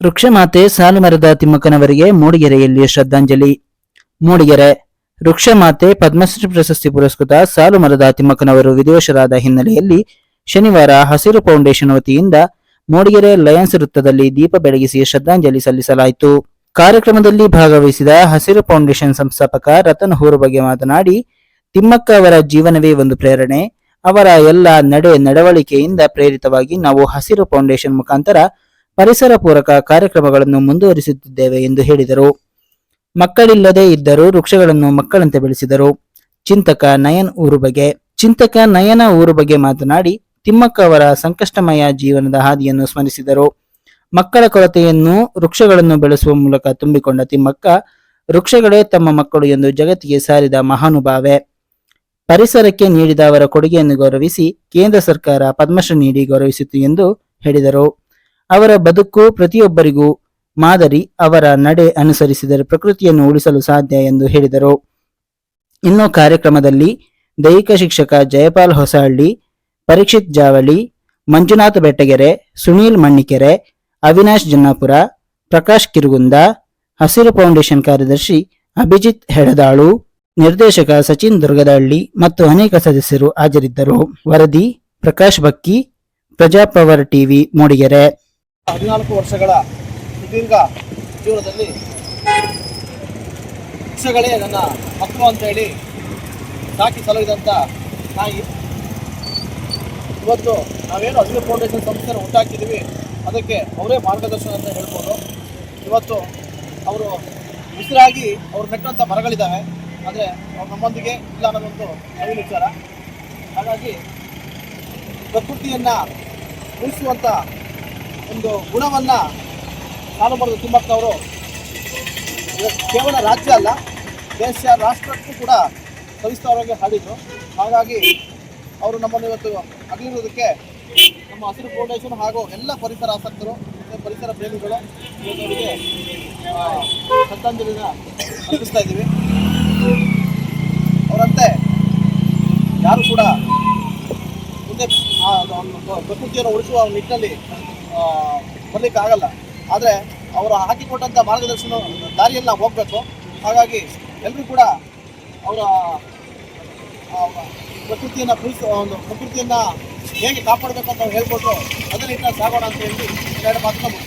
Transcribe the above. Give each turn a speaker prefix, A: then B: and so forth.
A: ವೃಕ್ಷಮಾತೆ ಸಾಲುಮರದ ತಿಮ್ಮಕ್ಕನವರಿಗೆ ಮೂಡಿಗೆರೆಯಲ್ಲಿ ಶ್ರದ್ಧಾಂಜಲಿ. ಮೂಡಿಗೆರೆ, ವೃಕ್ಷಮಾತೆ ಪದ್ಮಶ್ರೀ ಪ್ರಶಸ್ತಿ ಪುರಸ್ಕೃತ ಸಾಲುಮರದ ತಿಮ್ಮಕ್ಕನವರು ವಿದೇಶರಾದ ಹಿನ್ನೆಲೆಯಲ್ಲಿ ಶನಿವಾರ ಹಸಿರು ಫೌಂಡೇಶನ್ ವತಿಯಿಂದ ಮೂಡಿಗೆರೆ ಲಯನ್ಸ್ ವೃತ್ತದಲ್ಲಿ ದೀಪ ಬೆಳಗಿಸಿ ಶ್ರದ್ಧಾಂಜಲಿ ಸಲ್ಲಿಸಲಾಯಿತು. ಕಾರ್ಯಕ್ರಮದಲ್ಲಿ ಭಾಗವಹಿಸಿದ ಹಸಿರು ಫೌಂಡೇಶನ್ ಸಂಸ್ಥಾಪಕ ರತನ್ ಹೂರು ಬಗ್ಗೆ ಮಾತನಾಡಿ, ತಿಮ್ಮಕ್ಕ ಅವರ ಜೀವನವೇ ಒಂದು ಪ್ರೇರಣೆ. ಅವರ ಎಲ್ಲ ನಡೆ, ನಡವಳಿಕೆಯಿಂದ ಪ್ರೇರಿತವಾಗಿ ನಾವು ಹಸಿರು ಫೌಂಡೇಶನ್ ಮುಖಾಂತರ ಪರಿಸರ ಪೂರಕ ಕಾರ್ಯಕ್ರಮಗಳನ್ನು ಮುಂದುವರಿಸುತ್ತಿದ್ದೇವೆ ಎಂದು ಹೇಳಿದರು. ಮಕ್ಕಳಿಲ್ಲದೆ ಇದ್ದರೂ ವೃಕ್ಷಗಳನ್ನು ಮಕ್ಕಳಂತೆ ಬೆಳೆಸಿದರು. ಚಿಂತಕ ನಯನ್ ಊರು ಬಗ್ಗೆ ಚಿಂತಕ ನಯನ ಊರು ಬಗ್ಗೆ ಮಾತನಾಡಿ ತಿಮ್ಮಕ್ಕ ಅವರ ಸಂಕಷ್ಟಮಯ ಜೀವನದ ಹಾದಿಯನ್ನು ಸ್ಮರಿಸಿದರು. ಮಕ್ಕಳ ಕೊರತೆಯನ್ನು ವೃಕ್ಷಗಳನ್ನು ಬೆಳೆಸುವ ಮೂಲಕ ತುಂಬಿಕೊಂಡ ತಿಮ್ಮಕ್ಕ, ವೃಕ್ಷಗಳೇ ತಮ್ಮ ಮಕ್ಕಳು ಎಂದು ಜಗತ್ತಿಗೆ ಸಾರಿದ ಮಹಾನುಭಾವೆ. ಪರಿಸರಕ್ಕೆ ನೀಡಿದ ಅವರ ಕೊಡುಗೆಯನ್ನು ಗೌರವಿಸಿ ಕೇಂದ್ರ ಸರ್ಕಾರ ಪದ್ಮಶ್ರೀ ನೀಡಿ ಗೌರವಿಸಿತು ಎಂದು ಹೇಳಿದರು. ಅವರ ಬದುಕು ಪ್ರತಿಯೊಬ್ಬರಿಗೂ ಮಾದರಿ ಅವರ ನಡೆ ಅನುಸರಿಸಿದರೆ ಪ್ರಕೃತಿಯನ್ನು ಉಳಿಸಲು ಸಾಧ್ಯ ಎಂದು ಹೇಳಿದರು. ಇನ್ನು ಕಾರ್ಯಕ್ರಮದಲ್ಲಿ ದೈಹಿಕ ಶಿಕ್ಷಕ ಜಯಪಾಲ್ ಹೊಸಹಳ್ಳಿ ಪರೀಕ್ಷಿತ್ ಜಾವಳಿ, ಮಂಜುನಾಥ ಬೆಟ್ಟಗೆರೆ, ಸುನೀಲ್ ಮಣ್ಣಿಕೆರೆ, ಅವಿನಾಶ್ ಜನ್ನಾಪುರ, ಪ್ರಕಾಶ್ ಕಿರುಗುಂದ, ಹಸಿರು ಫೌಂಡೇಶನ್ ಕಾರ್ಯದರ್ಶಿ ಅಭಿಜಿತ್ ಹೆಡದಾಳು, ನಿರ್ದೇಶಕ ಸಚಿನ್ ದುರ್ಗದಹಳ್ಳಿ ಮತ್ತು ಅನೇಕ ಸದಸ್ಯರು ಹಾಜರಿದ್ದರು. ವರದಿ ಪ್ರಕಾಶ್ ಬಕ್ಕಿ ಪ್ರಜಾಪವರ್ ಟಿವಿ ಮೂಡಿಗೆರೆ.
B: ಹದಿನಾಲ್ಕು ವರ್ಷಗಳ ಸುದೀರ್ಘ ಜೀವನದಲ್ಲಿ ವೃಕ್ಷಗಳೇ ನನ್ನ ಮಕ್ಕಳು ಅಂತೇಳಿ ಸಾಕಿ ಸಲಹಿದಂಥ ನಾಯಿ. ಇವತ್ತು ನಾವೇನು ಅಗ್ನಿ ಫೌಂಡೇಶನ್ ಸಂಸ್ಥೆಯನ್ನು ಉಂಟಾಕಿದ್ದೀವಿ ಅದಕ್ಕೆ ಅವರೇ ಮಾರ್ಗದರ್ಶನ ಅಂತ ಹೇಳ್ಬೋದು. ಇವತ್ತು ಅವರು ಉಸಿರಾಗಿ ಅವ್ರು ನೆಟ್ಟಂಥ ಮರಗಳಿದ್ದಾವೆ, ಆದರೆ ಅವ್ರು ನಮ್ಮೊಂದಿಗೆ ಇಲ್ಲ ಅನ್ನೋದೊಂದು ನವೀನ ವಿಚಾರ. ಹಾಗಾಗಿ ಪ್ರಕೃತಿಯನ್ನು ಉಳಿಸುವಂಥ ಒಂದು ಗುಣವನ್ನು ನಾನು ಮಾಡಿದ ತಿಮ್ಮಕ್ಕನವರು ಕೇವಲ ರಾಜ್ಯ ಅಲ್ಲ, ದೇಶ, ರಾಷ್ಟ್ರಕ್ಕೂ ಕೂಡ ಸವಿಸ್ತಾರವಾಗಿ ಹಾಡಿದ್ರು. ಹಾಗಾಗಿ ಅವರು ನಮ್ಮನ್ನು ಇವತ್ತು ಅಗಲಿರೋದಕ್ಕೆ ನಮ್ಮ ಹಸಿರು ಫೌಂಡೇಶನ್ ಹಾಗೂ ಎಲ್ಲ ಪರಿಸರ ಆಸಕ್ತರು ಪರಿಸರ ಪ್ರೇಮಿಗಳು ಇವತ್ತವರಿಗೆ ಶ್ರದ್ಧಾಂಜಲಿನ ಅರ್ಪಿಸ್ತಾ ಇದ್ದೀವಿ. ಅವರಂತೆ ಯಾರು ಕೂಡ ಮುಂದೆ ಪ್ರಕೃತಿಯನ್ನು ಉಳಿಸುವ ನಿಟ್ಟಿನಲ್ಲಿ ಬರ್ಲಿಕ್ಕಾಗಲ್ಲ ಆದರೆ ಅವರು ಹಾಕಿಕೊಟ್ಟಂಥ ಮಾರ್ಗದರ್ಶನ ದಾರಿಯಲ್ಲಿ ನಾವು ಹೋಗಬೇಕು ಹಾಗಾಗಿ ಎಲ್ಲರೂ ಕೂಡ ಅವರ ಪ್ರಕೃತಿಯನ್ನು ಪ್ರೀತಿ ಒಂದು ಪ್ರಕೃತಿಯನ್ನು ಹೇಗೆ ಕಾಪಾಡಬೇಕು ಅಂತ ಹೇಳ್ಕೊಟ್ಟು ಅದರಿಂದ ನಿಟ್ಟಿನಲ್ಲಿ ಸಾಗೋಣ ಅಂತ ಹೇಳಿ ಎರಡು ಮುಗಿಸ್ತೀನಿ.